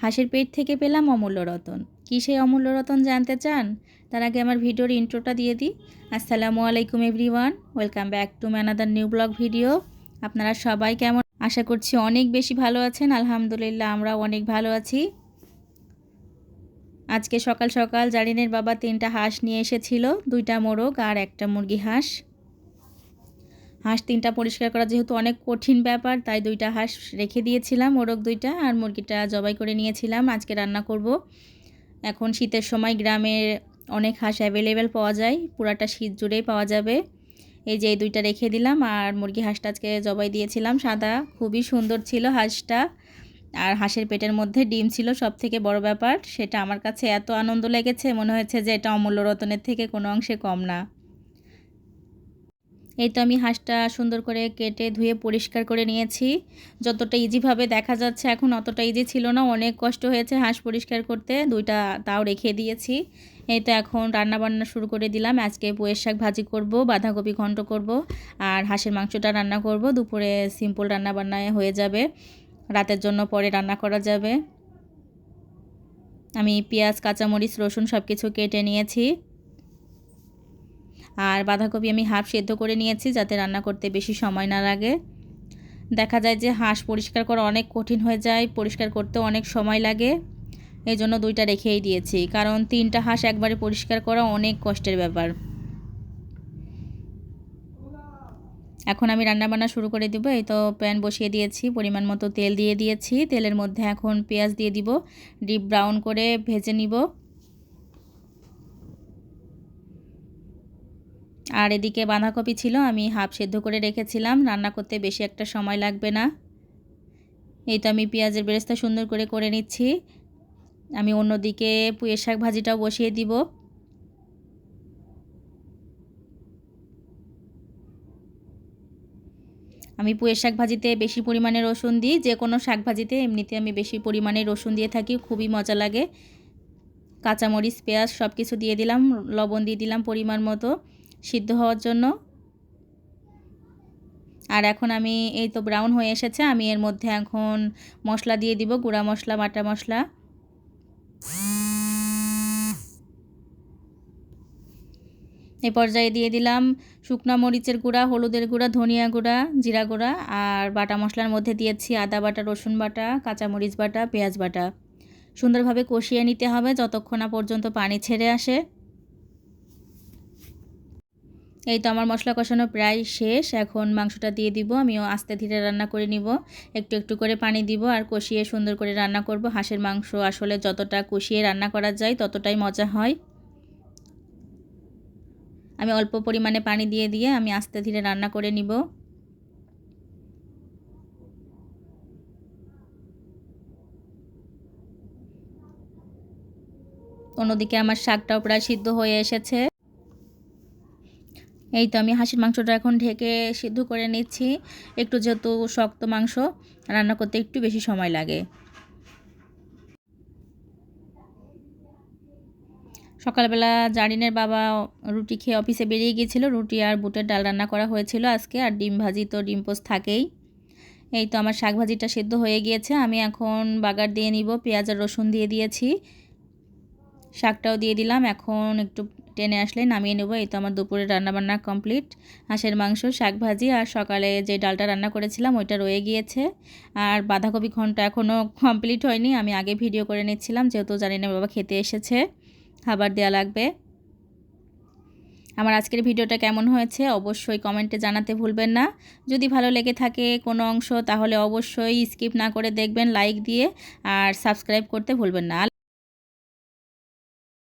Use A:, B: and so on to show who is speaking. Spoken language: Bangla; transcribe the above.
A: হাঁসের পেট থেকে পেলাম অমূল্য রতন। কী সেই অমূল্য রতন জানতে চান? তার আগে আমার ভিডিওর ইন্ট্রোটা দিয়ে দিই। আসসালামু আলাইকুম, everyone. Welcome back to my another new blog video আপনারা সবাই কেমন? আশা করছি অনেক বেশি ভালো আছেন। আলহামদুলিল্লাহ, আমরাও অনেক ভালো আছি। আজকে সকাল সকাল জারিনের বাবা তিনটা হাঁস নিয়ে এসেছিল। দুইটা মোরগ আর একটা মুরগি হাঁস। হাঁস তিনটা পরিষ্কার করা যেহেতু অনেক কঠিন ব্যাপার, তাই দুইটা হাঁস রেখে দিয়েছিলাম, ওরক দুইটা আর মুরগিটা জবাই করে নিয়েছিলাম। আজকে রান্না করব। এখন শীতের সময় গ্রামের অনেক হাঁস অ্যাভেলেবেল পাওয়া যায়, পুরাটা শীত জুড়েই পাওয়া যাবে। এই যে এই দুইটা রেখে দিলাম আর মুরগি হাঁসটা আজকে জবাই দিয়েছিলাম। সাদা খুবই সুন্দর ছিল হাঁসটা আর হাঁসের পেটের মধ্যে ডিম ছিল সব থেকে বড় ব্যাপার। সেটা আমার কাছে এত আনন্দ লেগেছে, মনে হয়েছে যে এটা অমূল্য রতনের থেকে কোনো অংশে কম না। এই তো আমি হাঁসটা সুন্দর করে কেটে ধুয়ে পরিষ্কার করে নিয়েছি। যতটা ইজিভাবে দেখা যাচ্ছে এখন অতটা ইজি ছিল না, অনেক কষ্ট হয়েছে হাঁস পরিষ্কার করতে, দুইটা তাও রেখে দিয়েছি। এই তো এখন রান্নাবান্না শুরু করে দিলাম, আজকে বইয়ের শাক ভাজি করব, বাঁধাকপি ঘন্ট করব, আর হাঁসের মাংসটা রান্না করব, দুপুরে সিম্পল রান্না বান্নায় হয়ে যাবে, রাতের জন্য পরে রান্না করা যাবে। আমি পেঁয়াজ, কাঁচামরিচ, রসুন সব কিছু কেটে নিয়েছি। আর বাঁধাকপি আমি হাফ সেদ্ধ করে নিয়েছি যাতে রান্না করতে বেশি সময় না লাগে। দেখা যায় যে হাঁস পরিষ্কার করা অনেক কঠিন হয়ে যায়, পরিষ্কার করতে অনেক সময় লাগে। এই জন্য দুইটা রেখেই দিয়েছি, কারণ তিনটা হাঁস একবারে পরিষ্কার করা অনেক কষ্টের ব্যাপার। এখন আমি রান্না বান্না শুরু করে দিব, এই তো প্যান বসিয়ে দিয়েছি, পরিমাণ মতো তেল দিয়ে দিয়েছি। তেলের মধ্যে এখন পেঁয়াজ দিয়ে দিব, ডিপ ব্রাউন করে ভেজে নিব। আর এদিকে বাঁধাকপি ছিল, আমি হাফ সেদ্ধ করে রেখেছিলাম। রান্না করতে বেশি একটা সময় লাগবে না। এই তো আমি পেঁয়াজের বেরেস্তা সুন্দর করে করে নিচ্ছি। আমি অন্যদিকে পুঁয়ের শাক ভাজিটাও বসিয়ে দিব। আমি পুঁয়ের শাক ভাজিতে বেশি পরিমাণে রসুন দিই। যে কোনো শাক ভাজিতে এমনিতে আমি বেশি পরিমাণে রসুন দিয়ে থাকি, খুবই মজা লাগে। কাঁচামরিচ, পেঁয়াজ সব কিছু দিয়ে দিলাম, লবণ দিয়ে দিলাম পরিমাণ মতো। সিদ্ধ হওয়ার জন্য। আর এখন আমি, এই তো ব্রাউন হয়ে এসেছে, আমি এর মধ্যে এখন মশলা দিয়ে দিব, গুঁড়া মশলা, বাটা মশলা। এই পর্যায়ে দিয়ে দিলাম শুকনো মরিচের গুঁড়া, হলুদের গুঁড়া, ধনিয়া গুঁড়া, জিরা গুঁড়া, আর বাটা মশলার মধ্যে দিয়েছি আদা বাটা, রসুন বাটা, কাঁচামরিচ বাটা, পেঁয়াজ বাটা। সুন্দরভাবে কষিয়ে নিতে হবে যতক্ষণ না পর্যন্ত পানি ছেড়ে আসে। এই তো আমার মশলা কষানো প্রায় শেষ। এখন মাংসটা দিয়ে দিব, আমিও আস্তে ধীরে রান্না করে নিব। একটু একটু করে পানি দিব আর কষিয়ে সুন্দর করে রান্না করব। হাঁসের মাংস আসলে যতটা কষিয়ে রান্না করা যায় ততটাই মজা হয়। আমি অল্প পরিমাণে পানি দিয়ে দিয়ে আমি আস্তে ধীরে রান্না করে নিব। অন্যদিকে আমার শাকটাও প্রায় সিদ্ধ হয়ে এসেছে। এই তো আমি হাঁসের মাংসটা এখন ঢেকে সিদ্ধ করে নিচ্ছি। একটু যেহেতু শক্ত মাংস, রান্না করতে একটু বেশি সময় লাগে। সকালবেলা জারিনের বাবা রুটি খেয়ে অফিসে বেরিয়ে গিয়েছিল। রুটি আর বুটের ডাল রান্না করা হয়েছিল আজকে, আর ডিম ভাজি তো ডিম পোস্ট থাকেই। এই তো আমার শাক ভাজিটা সেদ্ধ হয়ে গিয়েছে। আমি এখন বাগার দিয়ে নিব, পেঁয়াজ আর রসুন দিয়ে দিয়েছি। শাকটাও দিয়ে দিলাম। এখন একটু টেনে আসলে নামিয়ে নেব। এই তো আমার দুপুরে রান্নাবান্না কমপ্লিট। হাঁসের মাংস, শাক ভাজি আর সকালে যে ডালটা রান্না করেছিলাম ওইটা রয়ে গিয়েছে। আর বাঁধাকপি ঘণ্টা এখনও কমপ্লিট হয়নি। আমি আগে ভিডিও করে নিচ্ছিলাম, যেহেতু জানি না বাবা খেতে এসেছে। খাবার দেওয়া লাগবে। আমার আজকের ভিডিওটা কেমন হয়েছে অবশ্যই কমেন্টে জানাতে ভুলবেন না। যদি ভালো লেগে থাকে কোনো অংশ, তাহলে অবশ্যই স্কিপ না করে দেখবেন, লাইক দিয়ে আর সাবস্ক্রাইব করতে ভুলবেন না।